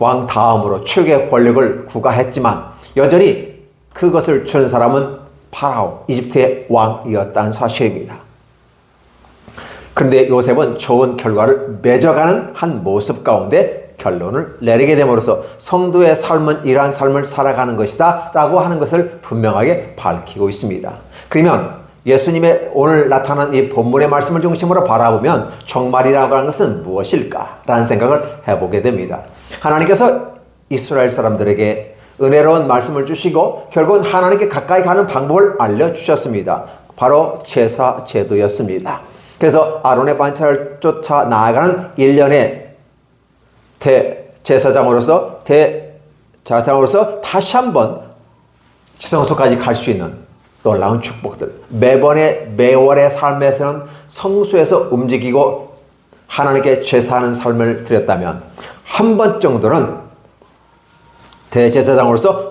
왕 다음으로 최고의 권력을 구가했지만 여전히 그것을 준 사람은 파라오, 이집트의 왕이었다는 사실입니다. 그런데 요셉은 좋은 결과를 맺어가는 한 모습 가운데 결론을 내리게 됨으로써 성도의 삶은 이러한 삶을 살아가는 것이다 라고 하는 것을 분명하게 밝히고 있습니다. 그러면 예수님의 오늘 나타난 이 본문의 말씀을 중심으로 바라보면 정말이라고 하는 것은 무엇일까? 라는 생각을 해보게 됩니다. 하나님께서 이스라엘 사람들에게 은혜로운 말씀을 주시고 결국은 하나님께 가까이 가는 방법을 알려주셨습니다. 바로 제사 제도였습니다. 그래서 아론의 반차를 쫓아 나아가는 일련의 대제사장으로서 대제사장으로서 다시 한번 지성소까지 갈 수 있는 놀라운 축복들. 매번의 매월의 삶에서는 성수에서 움직이고 하나님께 제사하는 삶을 드렸다면 한 번 정도는 대제사장으로서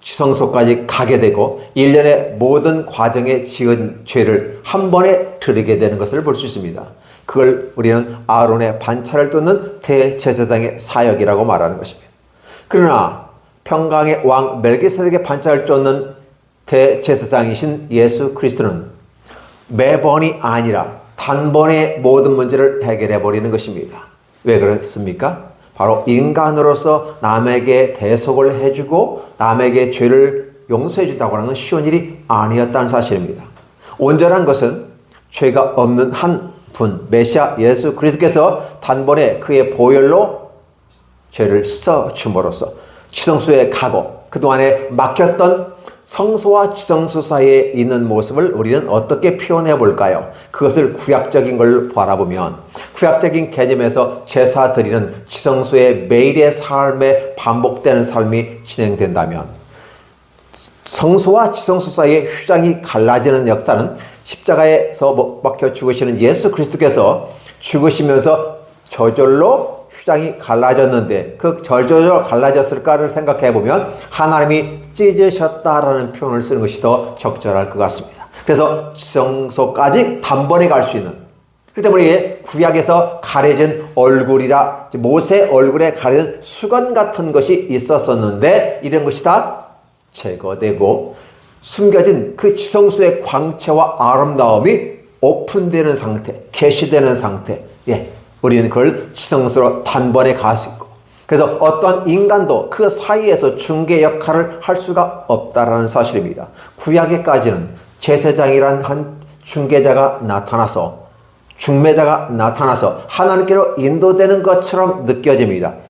지성소까지 가게 되고 일련의 모든 과정에 지은 죄를 한 번에 드리게 되는 것을 볼 수 있습니다. 그걸 우리는 아론의 반차를 쫓는 대제사장의 사역이라고 말하는 것입니다. 그러나 평강의 왕 멜기세덱의 반차를 쫓는 대제사장이신 예수 그리스도는 매번이 아니라 단번에 모든 문제를 해결해 버리는 것입니다. 왜 그렇습니까? 바로 인간으로서 남에게 대속을 해주고 남에게 죄를 용서해 준다고 하는 건 쉬운 일이 아니었다는 사실입니다. 온전한 것은 죄가 없는 한 분, 메시아 예수 그리스도께서 단번에 그의 보혈로 죄를 써 줌으로써 지성소에 가고 그동안에 막혔던 성소와 지성소 사이에 있는 모습을 우리는 어떻게 표현해 볼까요? 그것을 구약적인 걸 바라보면 구약적인 개념에서 제사 드리는 지성소의 매일의 삶에 반복되는 삶이 진행된다면 성소와 지성소 사이의 휴장이 갈라지는 역사는 십자가에서 못 박혀 죽으시는 예수 그리스도께서 죽으시면서 저절로 휴장이 갈라졌는데 그 저절로 갈라졌을까를 생각해 보면 하나님이 찢으셨다라는 표현을 쓰는 것이 더 적절할 것 같습니다. 그래서 지성소까지 단번에 갈 수 있는 그렇기 때문에 구약에서 가려진 얼굴이라 모세 얼굴에 가려진 수건 같은 것이 있었었는데 이런 것이 다 제거되고 숨겨진 그 지성소의 광채와 아름다움이 오픈되는 상태, 게시되는 상태. 예, 우리는 그걸 지성소로 단번에 있고. 그래서 어떤 인간도 그 사이에서 중개 역할을 할 수가 없다라는 사실입니다. 구약에까지는 제사장이란 한 중개자가 나타나서 중매자가 나타나서 하나님께로 인도되는 것처럼 느껴집니다.